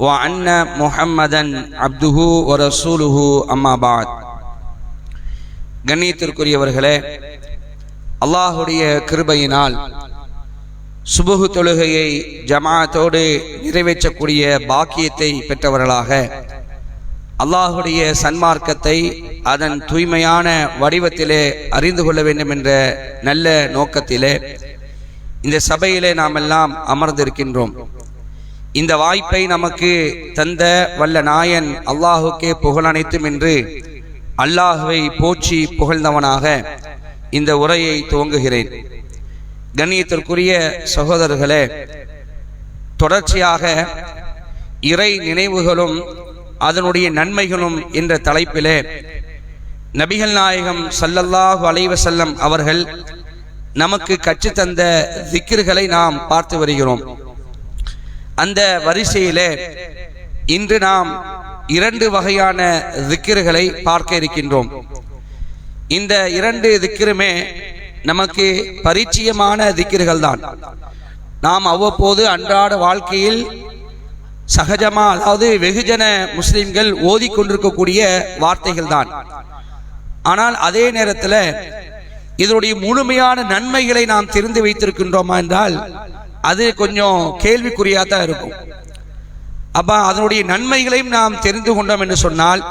وان محمدا عبده ورسوله اما بعد கண்ணியத்திற்குரியவர்களே அல்லாஹுடைய கிருபையினால் சுபுகு தொழுகையை ஜமாத்தோடு நிறைவேற்றக்கூடிய பாக்கியத்தை பெற்றவர்களாக அல்லாஹுடைய சன்மார்க்கத்தை அதன் தூய்மையான வடிவத்திலே அறிந்து கொள்ள வேண்டும் என்ற நல்ல நோக்கத்திலே இந்த சபையிலே நாம் எல்லாம் அமர்ந்திருக்கின்றோம் இந்த வாய்ப்பை நமக்கு தந்த வல்ல நாயன் அல்லாஹுக்கே புகழனைத்தும் என்று அல்லாஹுவை போற்றி புகழ்ந்தவனாக இந்த உரையை துவங்குகிறேன். கண்ணியத்திற்குரிய சகோதரர்களே தொடர்ச்சியாக இறை நினைவுகளும் அதனுடைய நன்மைகளும் என்ற தலைப்பிலே நபிகள் நாயகம் சல்லல்லாஹு அலைவசல்லம் அவர்கள் நமக்கு கற்றுத்தந்த திக்கிர்களை நாம் பார்த்து வருகிறோம். அந்த வரிசையிலே இன்று நாம் இரண்டு வகையான திக்கிர்களை பார்க்க இருக்கின்றோம். இந்த இரண்டு திக்கிருமே நமக்கு பரிச்சயமான திக்கிர்கள் தான் நாம் அவ்வப்போது அன்றாட வாழ்க்கையில் சகஜமா அதாவது வெகுஜன முஸ்லிம்கள் ஓதிக்கொண்டிருக்கக்கூடிய வார்த்தைகள் தான் ஆனால் அதே நேரத்தில் இதனுடைய முழுமையான நன்மைகளை நாம் தெரிந்து வைத்திருக்கின்றோமா என்றால் அது கொஞ்சம் கேள்விக்குறியா தான் இருக்கும். அப்ப அதனுடைய நன்மைகளையும் நாம் தெரிந்து கொண்டோம் என்று சொன்னால்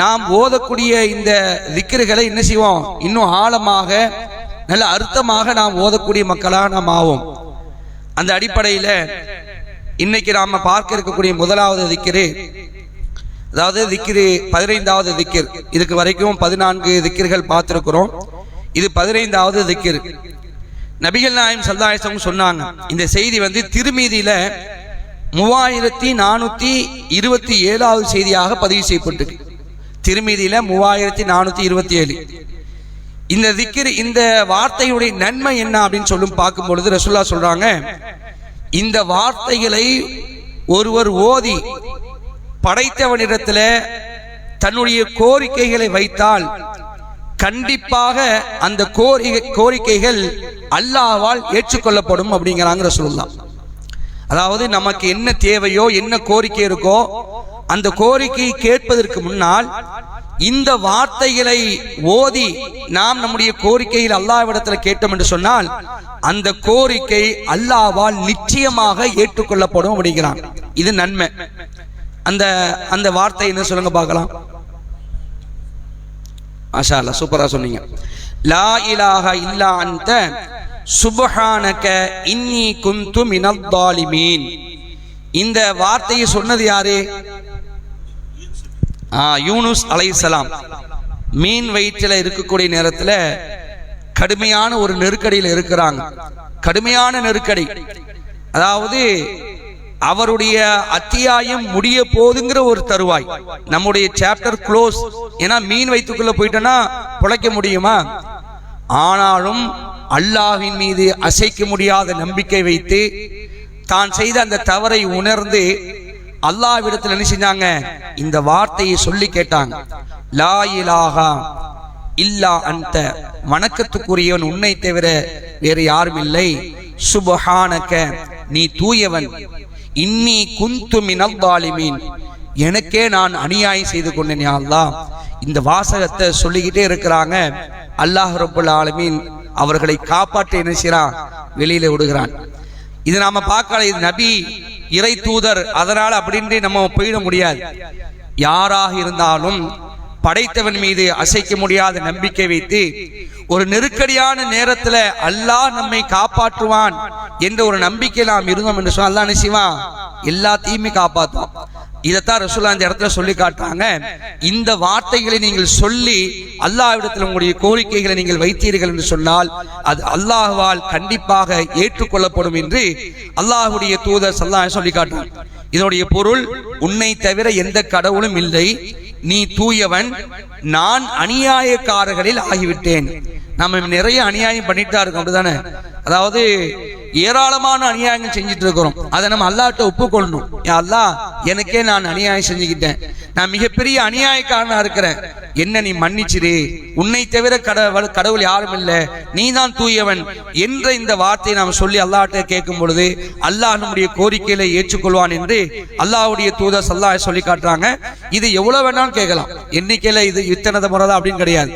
நாம் ஓதக்கூடிய இந்த திக்கர்களை என்ன செய்வோம்? இன்னும் ஆழமாக நல்ல அர்த்தமாக நாம் ஓதக்கூடிய மக்களாக நாம் ஆவோம். அந்த அடிப்படையில் இன்னைக்கு நாம பார்க்க இருக்கக்கூடிய முதலாவது திக்கிரு அதாவது திக்கிரு பதினைந்தாவது திக்கிர் இதுக்கு வரைக்கும் பதினான்கு திக்கிர்கள் பார்த்துருக்குறோம். இது பதினைந்தாவது திக்கிர் நபிகள் நாயம் சல்லாயசம் சொன்னாங்க. இந்த செய்தி வந்து திருமீதியில மூவாயிரத்தி நானூத்தி இருபத்தி ஏழாவது செய்தியாக பதிவு செய்யப்பட்டு திருமீதியில மூவாயிரத்தி நானூத்தி இருபத்தி ஏழு. இந்த திக்கிர் இந்த வார்த்தையுடைய நன்மை என்ன அப்படின்னு சொல்லும் பார்க்கும் பொழுது ரசுல்லா சொல்றாங்க இந்த வார்த்தைகளை ஒருவர் ஓதி படைத்தவனிடத்தில் தன்னுடைய கோரிக்கைகளை வைத்தால் கண்டிப்பாக அந்த கோரிக்கை கோரிக்கைகள் அல்லாவால் ஏற்றுக்கொள்ளப்படும் அப்படிங்கிறாங்க சொல்லலாம் அதாவது நமக்கு என்ன தேவையோ என்ன கோரிக்கை இருக்கோ அந்த கோரிக்கையை கேட்பதற்கு முன்னால் இந்த வார்த்தைகளை ஓதி நாம் நம்முடைய கோரிக்கையில் அல்லாவிடத்தில் கேட்டோம் என்று சொன்னால் அந்த கோரிக்கை அல்லாவால் நிச்சயமாக ஏற்றுக்கொள்ளப்படும் அப்படிங்கிறான் இது நன்மை. அந்த அந்த வார்த்தை என்ன சொல்லுங்க பார்க்கலாம். மாஷா அல்லா சூப்பரா சொன்னீங்க. லா இலாஹ இல்லா அந்த சுபஹானக இன்னி குந்து மினத்தாலிமீன் இந்த வார்த்தையை சொன்னது யாரு? யூனுஸ் அலைசலாம் மீன் வயிற்றில் இருக்கக்கூடிய நேரத்தில் கடுமையான ஒரு நெருக்கடியில் இருக்கிறாங்க. கடுமையான நெருக்கடி. அதாவது அவருடைய அத்தியாயம் முடிய போதுங்கிற ஒரு தருவாய். நம்முடைய சாப்டர் க்ளோஸ் ஏன்னா மீன் வைத்துக்குள்ள போயிட்டோன்னா பிழைக்க முடியுமா? ஆனாலும் அல்லாஹின் மீது அசைக்க முடியாத நம்பிக்கை வைத்து தான் செய்த அந்த தவறை உணர்ந்து அல்லாவிடத்தில் என்ன செஞ்சாங்க? இந்த வார்த்தையை சொல்லி கேட்டாங்க. லா இலாகா இல்லா அந்த வணக்கத்துக்குரியவன் உன்னை தவிர வேறு யாரும் இல்லை. சுபஹானக்க நீ தூயவன். இன்னி குந்து மினல்லாலிமீன் எனக்கே நான் அநியாயம் செய்து கொண்டேன் அல்லா இந்த வாசகத்தை சொல்லிக்கிட்டே இருக்கிறாங்க. அல்லாஹ் ரபுல் ஆலமீன் அவர்களை காப்பாற்ற என்ன செய்யறான் வெளியில விடுகிறான். இது நாம பார்க்கல இது நபி இறை தூதர் அதனால அப்படின்ட்டு நம்ம போயிட முடியாது. யாராக இருந்தாலும் படைத்தவன் மீது அசைக்க முடியாத நம்பிக்கை வைத்து ஒரு நெருக்கடியான நேரத்துல அல்லாஹ் நம்மை காப்பாற்றுவான் என்ற ஒரு நம்பிக்கை நாம் இருந்தோம் என்று சொன்னால் அல்லாஹ் என்ன எல்லாத்தையுமே காப்பாற்றுவான் இதைத்தான் ரசூல்லா இந்த இடத்துல சொல்லி காட்டுறாங்க. இந்த வார்த்தைகளை நீங்கள் சொல்லி அல்லாஹ்விடத்தில் உங்களுடைய கோரிக்கைகளை நீங்கள் வைத்தீர்கள் என்று சொன்னால் அது அல்லாஹ்வால் கண்டிப்பாக ஏற்றுக்கொள்ளப்படும் என்று அல்லாஹுடைய தூதர் சல்லாஹ் சொல்லி காட்டுறாங்க இதனுடைய பொருள் உன்னை தவிர எந்த கடவுளும் இல்லை. நீ தூயவன் நான் அநியாயக்காரர்களில் ஆகிவிட்டேன். நம்ம நிறைய அநியாயம் பண்ணிட்டு தான் இருக்கோம் அப்படிதானே அதாவது ஏராளமான அநியாயங்கள் செஞ்சுட்டு இருக்கிறோம் அதை நம்ம அல்லாட்ட ஒப்புக்கொள்ளணும். அல்லா அல்லாஹ் எனக்கே நான் அநியாயம் செஞ்சுக்கிட்டேன். நான் மிகப்பெரிய அநியாயக்காரனா இருக்கிறேன். என்ன நீ மன்னிச்சிரு? உன்னை தவிர கடவுள் கடவுள் யாரும் இல்லை. நீ தான் தூயவன் என்ற இந்த வார்த்தையை நாம் சொல்லி அல்லாட்ட கேட்கும் பொழுது அல்லாஹ் நம்முடைய கோரிக்கையில ஏற்றுக்கொள்வான் என்று அல்லாஹுடைய தூதர் சல்லா சொல்லி காட்டுறாங்க. இது எவ்வளவு வேணாலும் கேட்கலாம். எண்ணிக்கையில இது இத்தனை முறை அப்படின்னு கிடையாது.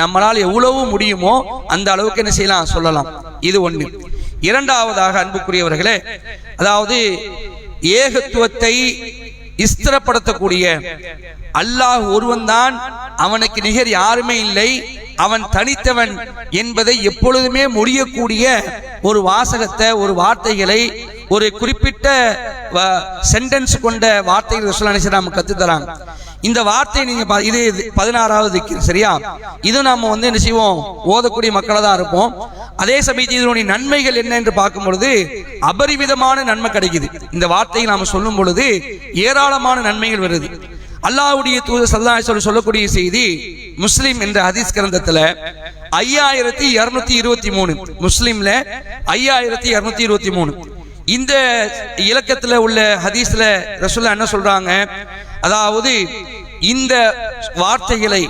நம்மளால் எவ்வளவு முடியுமோ அந்த அளவுக்கு என்ன செய்யலாம்? சொல்லலாம். இது ஒண்ணு. இரண்டாவதாக அன்புக்குரியவர்களே அதாவது ஏகத்துவத்தை இஸ்திரப்படுத்தக்கூடிய அல்லாஹ் ஒருவன் தான் அவனுக்கு நிகர் யாருமே இல்லை. அவன் தனித்தவன் என்பதை எப்பொழுதுமே முடியக்கூடிய ஒரு வாசகத்தை ஒரு வார்த்தைகளை ஒரு குறிப்பிட்ட சென்டென்ஸ் கொண்ட வார்த்தைகள் ரசூல் நம்ம கத்து தராங்க இந்த வார்த்தை நீங்க பா- இது இது பதினாறாவது சரியா? இது நாம வந்து என்ன செய்வோம்? ஓதக்கூடிய மக்களாக தான் இருப்போம். அதே சமயத்தில் இதனுடைய நன்மைகள் என்ன என்று பார்க்கும் பொழுது அபரிவிதமான நன்மை கிடைக்குது. இந்த வார்த்தையை நாம சொல்லும் பொழுது ஏராளமான நன்மைகள் வருது. அல்லாஹ்வுடைய தூது சல்லல்லாஹு சொல்லக்கூடிய செய்தி முஸ்லிம் என்ற ஹதீஸ் கிரந்தத்துல ஐயாயிரத்தி இருநூத்தி இருபத்தி மூணு. முஸ்லிம்ல ஐயாயிரத்தி இருநூத்தி இருபத்தி மூணு. இந்த இலக்கத்துல உள்ள ஹதீஸ்ல ரசுல்லா என்ன சொல்றாங்க? அதாவது இந்த வார்த்தைகளை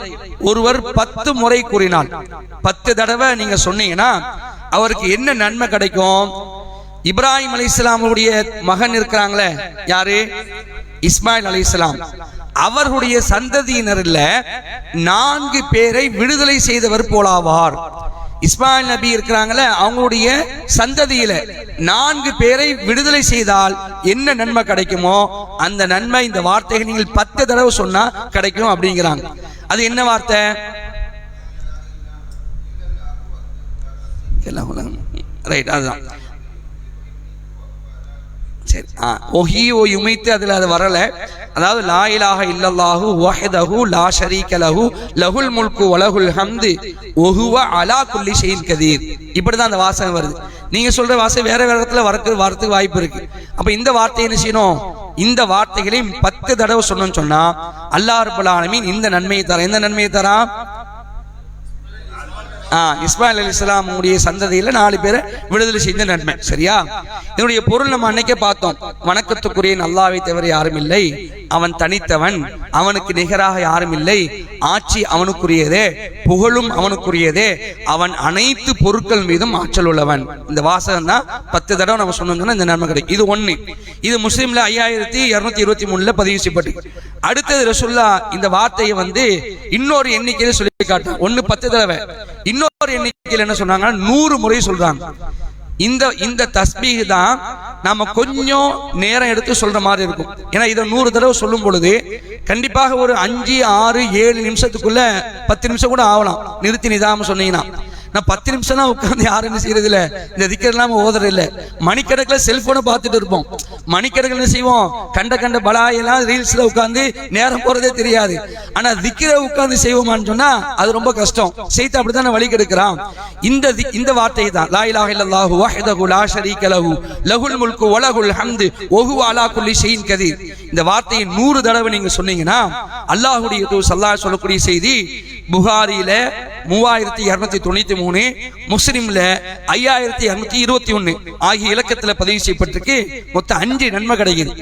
ஒருவர் பத்து முறை கூறினால் பத்து தடவை நீங்க சொன்னீங்கன்னா அவருக்கு என்ன நன்மை கிடைக்கும்? இப்ராஹிம் அலி இஸ்லாமுடைய மகன் இருக்கிறாங்களே யாரு? இஸ்மாயில் அலி இஸ்லாம் அவர்களுடைய சந்ததியினர்ல நான்கு பேரை விடுதலை செய்தவர் போலாவார். இஸ்மாயில் நபி இருக்கிறாங்கள அவங்களுடைய சந்ததியில நான்கு பேரை விடுதலை செய்தால் என்ன நன்மை கிடைக்குமோ அந்த நன்மை இந்த வார்த்தைகள் நீங்கள் பத்து தடவை சொன்னா கிடைக்கும் அப்படிங்கிறாங்க. அது என்ன வார்த்தை? ரைட் அதுதான். சரி. ஆ ஒஹி ஓ யுமைத்து அதில் அது வரல. அதாவது லா இலாக இல்லல்லாஹு வஹதஹு லா ஷரீக லஹு லஹுல் முல்கு வலஹுல் ஹம்து ஒஹுவ அலா குல்லி ஷெயின் கதீர். இப்படி தான் அந்த வாசகம் வருது. நீங்க சொல்ற வாசகம் வேற வேற இடத்துல வரக்கு வரத்துக்கு வாய்ப்பு இருக்கு. அப்ப இந்த வார்த்தை என்ன செய்யணும்? இந்த வார்த்தைகளையும் பத்து தடவை சொன்னோம்னு சொன்னா அல்லாஹ் ரப்பல் ஆலமீன் இந்த நன்மையை தரான் எந்த நன்மையை தரான் இஸ்மாயில் அலி இஸ்லாமுடைய சந்ததியில நாலு பேரை விடுதலை செய்த நன்மை. சரியா? இதனுடைய பொருள் நம்ம அன்னைக்கே பார்த்தோம். வணக்கத்துக்குரிய நல்லாவை தவிர யாரும் இல்லை. அவன் தனித்தவன். அவனுக்கு நிகராக யாரும் இல்லை. ஆட்சி அவனுக்குரியதே. புகழும் அவனுக்குரியதே. அவன் அனைத்து பொருட்கள் மீதும் ஆற்றல் உள்ளவன். இந்த வாசகம் தான் பத்து தடவை நம்ம சொன்னோம்னா இந்த நன்மை கிடைக்கும். இது ஒன்று இது முஸ்லீம்ல ஐயாயிரத்தி இருநூத்தி இருபத்தி மூணுல பதிவு செய்யப்பட்டு. அடுத்தது ரசுல்லா இந்த வார்த்தையை வந்து இன்னொரு எண்ணிக்கையில சொல்லி காட்டான் ஒண்ணு பத்து தடவை. இன்னொரு எண்ணிக்கையில் என்ன சொன்னாங்கன்னா நூறு முறை சொல்றாங்க. இந்த இந்த தஸ்பீக தான் நாம கொஞ்சம் நேரம் எடுத்து சொல்ற மாதிரி இருக்கும். ஏன்னா இதை நூறு தடவை சொல்லும் பொழுது கண்டிப்பாக ஒரு அஞ்சு ஆறு ஏழு நிமிஷத்துக்குள்ள பத்து நிமிஷம் கூட ஆகலாம். நிறுத்தி நிதாம சொன்னீங்கன்னா. நான் பத்து நிமிஷம் தான் உட்காந்து யாரும் என்ன செய்யறது இல்ல இந்த திக்கர் இல்லாம ஓதுறது இல்ல மணிக்கணக்கில் செல்போனை பார்த்துட்டு இருப்போம். மணிக்கணக்கில் என்ன செய்வோம்? கண்ட கண்ட பலாயெல்லாம் ரீல்ஸ்ல உட்காந்து நேரம் போறதே தெரியாது. ஆனா திக்கிர உட்காந்து செய்வோமான்னு சொன்னா அது ரொம்ப கஷ்டம். செய்து அப்படித்தானே வழி கெடுக்கிறான். இந்த இந்த வார்த்தை தான் லா இலாஹ இல்லல்லாஹு வஹ்தஹு லா ஷரீக லஹு லஹுல் முல்கு வலஹுல் ஹம்து வஹுவ அலா குல்லி ஷைஇன் கதீர். இந்த வார்த்தையை நூறு தடவை நீங்க சொன்னீங்கன்னா அல்லாஹ்வுடைய தூதர் சொல்லக்கூடிய செய்தி புகாரியில மூவாயிரத்தி இருநூத்தி தொண்ணூத்தி மூணு முஸ்லிம்ல ஐயாயிரத்தி இருநூத்தி இருபத்தி ஒன்னு ஆகிய இலக்கத்துல பதிவு செய்யப்பட்டிருக்கு. மொத்தம் அஞ்சு நன்மை கிடைக்குது.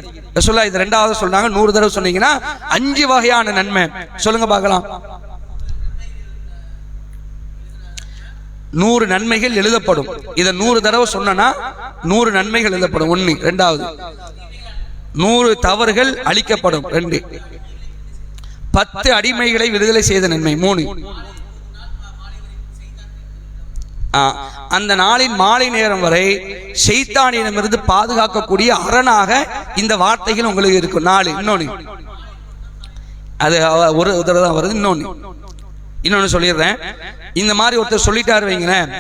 சொல்ல இது ரெண்டாவது சொல்றாங்க நூறு தடவை சொன்னீங்கன்னா அஞ்சு வகையான நன்மை. சொல்லுங்க பார்க்கலாம். நூறு நன்மைகள் எழுதப்படும். இதை நூறு தடவை சொன்னா நூறு நன்மைகள் எழுதப்படும். ஒன்று ரெண்டாவது நூறு தவறுகள் அழிக்கப்படும். ரெண்டு பத்து அடிமைகளை விடுதலை செய்த நன்மை. மூணு. அந்த நாளின் மாலை நேரம் வரை ஷைத்தானிடமிருந்து பாதுகாக்கக்கூடிய அரணாக இந்த வார்த்தைகள் உங்களுக்கு இருக்கும். நாலு இன்னொன்னு. அது ஒரு தடவை தான் வருது இன்னொன்னு. இன்னொன்னு சொல்லிடுறேன். இந்த மாதிரி ஒருத்தர் சொல்லிட்டாரு வைங்களேன்.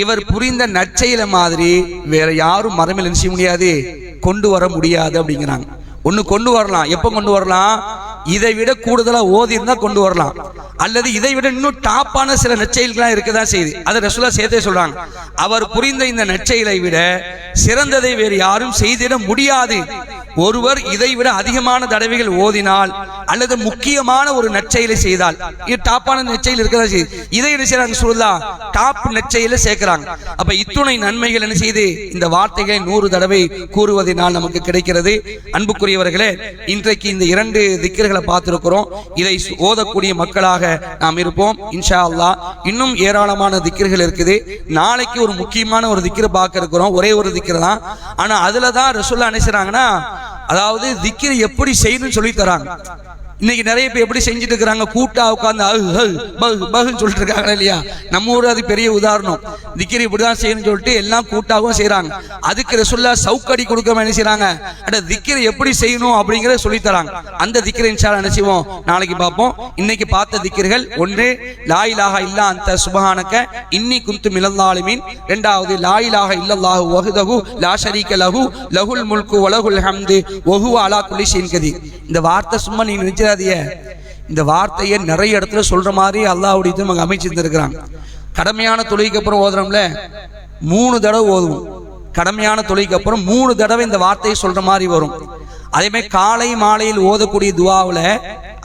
இவர் புரிந்த நற்செயல மாதிரி வேற யாரும் மரமில் செய்ய முடியாது. கொண்டு வர முடியாது அப்படிங்கிறாங்க. ஒண்ணு கொண்டு வரலாம். எப்போ கொண்டு வரலாம்? இதை விட கூடுதலாக ஓதி இருந்தால் கொண்டு வரலாம். அல்லது இதை விட இன்னும் டாப்பான சில நற்செயல்கள்லாம் இருக்கதான் செய்யுது அதை ரசூலா சேர்த்தே சொல்றாங்க. அவர் புரிந்த இந்த நற்செயலை விட சிறந்ததை வேறு யாரும் செய்திட முடியாது. ஒருவர் இதை விட அதிகமான தடவைகள் ஓதினால் அல்லது முக்கியமான ஒரு நற்செயலை செய்தால் இது டாப்பான நெச்சையில் இருக்கிறதா செய்யுது இதை என்ன செய்யறாங்க சொல்லா டாப் நற்செயல சேர்க்கிறாங்க. அப்ப இத்துணை நன்மைகள் என்ன செய்து இந்த வார்த்தைகளை நூறு தடவை கூறுவதனால் நமக்கு கிடைக்கிறது. அன்புக்குரியவர்களே இன்றைக்கு இந்த இரண்டு திக்கர்களை பார்த்திருக்கிறோம். இதை ஓதக்கூடிய மக்களாக நாம் இருப்போம் இன்ஷா அல்லா இன்னும் ஏராளமான திக்கர்கள் இருக்குது. நாளைக்கு ஒரு முக்கியமான ஒரு திக்கரை பார்க்க இருக்கிறோம் ஒரே ஒரு திக்கர் தான். ஆனா அதுல தான் ரசூல்லா நினைச்சாங்கன்னா அதாவது திக்கரை எப்படி செய்யணும்னு சொல்லி தராங்க. இன்னைக்கு நிறைய பேர் எப்படி செஞ்சுட்டு இருக்கிறாங்க? கூட்டா உட்காந்து அஹ் அஹ் பஹ் பஹ்ன்னு சொல்லிட்டு இருக்காங்க இல்லையா? நம்ம ஊர் அது பெரிய உதாரணம். திக்கிரி இப்படிதான் செய்யணும்னு சொல்லிட்டு எல்லாம் கூட்டாகவும் செய்யறாங்க அதுக்கு ரசுல்லா சவுக்கடி கொடுக்க என்ன செய்யறாங்க அட திக்கிரி எப்படி செய்யணும் அப்படிங்கறத சொல்லி தராங்க. அந்த திக்கிரி இன்ஷால்லா என்ன செய்வோம்? நாளைக்கு பார்ப்போம். இன்னைக்கு பார்த்த திக்கிர்கள் ஒன்று லாயிலாக இல்லா அந்த சுபஹானக்க இன்னி குந்து மிளந்தாலுமீன் ரெண்டாவது லாயிலாக இல்லல்லாஹு வஹுதஹு லா ஷரீக லஹு லஹுல் முல்கு வலகுல் ஹம்து வஹுவ அலா குல்லி கதி இந்த வார்த்தை சும்மா நீங்க நினைச்சிடாதீங்க இந்த வார்த்தையை நிறைய இடத்துல சொல்ற மாதிரி அல்லாஹுடைய இது நமக்கு அமைச்சிருந்திருக்கிறாங்க கடமையான தொழுகைக்கு அப்புறம் ஓதுறோம்ல? மூணு தடவை ஓதுவோம். கடமையான தொழுகைக்கு அப்புறம் மூணு தடவை இந்த வார்த்தையை சொல்ற மாதிரி வரும். அதே மாதிரி காலை மாலையில் ஓதக்கூடிய துவாவுல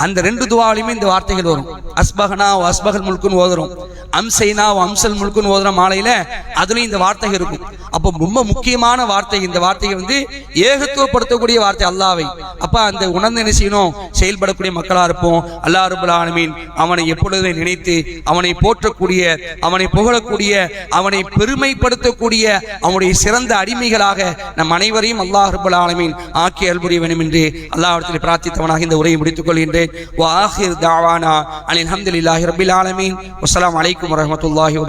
அந்த ரெண்டு துவாலையுமே இந்த வார்த்தைகள் வரும். அஸ்பகனா அஸ்பகல் முழுக்குன்னு ஓதுறோம். அம்சைனா அம்சல் முழுக்குன்னு ஓதுற மாலையில அதுலயும் இந்த வார்த்தைகள் இருக்கும். அப்போ ரொம்ப முக்கியமான வார்த்தை இந்த வார்த்தையை வந்து ஏகத்துவப்படுத்தக்கூடிய வார்த்தை அல்லாவை. அப்ப அந்த உணர்ந்து என்ன செய்யணும்? செயல்படக்கூடிய மக்களா இருப்போம். அல்லா ரபுல் ஆலமீன் அவனை எப்பொழுதுமே நினைத்து அவனை போற்றக்கூடிய அவனை புகழக்கூடிய அவனை பெருமைப்படுத்தக்கூடிய அவனுடைய சிறந்த அடிமைகளாக நம் அனைவரையும் அல்லாஹ் ரபுல் ஆலமீன் ஆக்கி அல்புரிய வேண்டும் என்று அல்லாஹ் பிரார்த்தித்தவனாக இந்த உரையை முடித்துக் கொள்கின்றேன். وآخر دعوانا أن الحمد لله رب العالمين والسلام عليكم ورحمة الله وبركاته